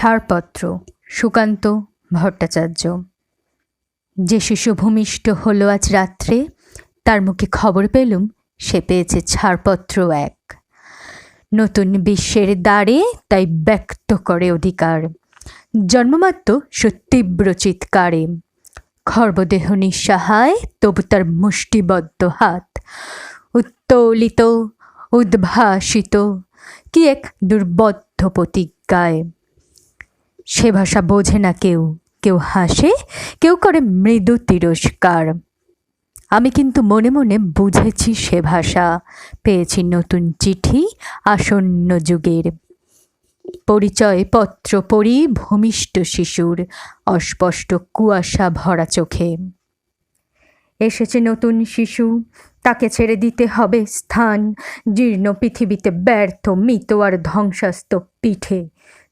ছাড়পত্র, সুকান্ত ভট্টাচার্য। যে শিশু ভূমিষ্ঠ হলো আজ রাত্রে, তার মুখে খবর পেলুম, সে পেয়েছে ছাড়পত্র এক। নতুন বিশ্বের দ্বারে তাই ব্যক্ত করে অধিকার। জন্মমাত্র সুতীব্র চিৎকারে। খর্বদেহ নিঃসাহায়, তবু তার মুষ্টিবদ্ধ হাত। উত্তোলিত, উদ্ভাসিত, কি এক দুর্বদ্ধ প্রতিজ্ঞায়। সে ভাষা বোঝে না কেউ। কেউ হাসে, কেউ করে মৃদু তিরস্কার। আমি কিন্তু মনে মনে বুঝেছি সে ভাষা। পেয়েছি নতুন চিঠি আসন্ন যুগের। পরিচয় পত্র পড়ি ভূমিষ্ঠ শিশুর, অস্পষ্ট কুয়াশা ভরা চোখে। এসেছে নতুন শিশু, তাকে ছেড়ে দিতে হবে স্থান। জীর্ণ পৃথিবীতে ব্যর্থ, মৃত আর ধ্বংসাস্ত পিঠে।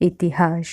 ইতিহাস।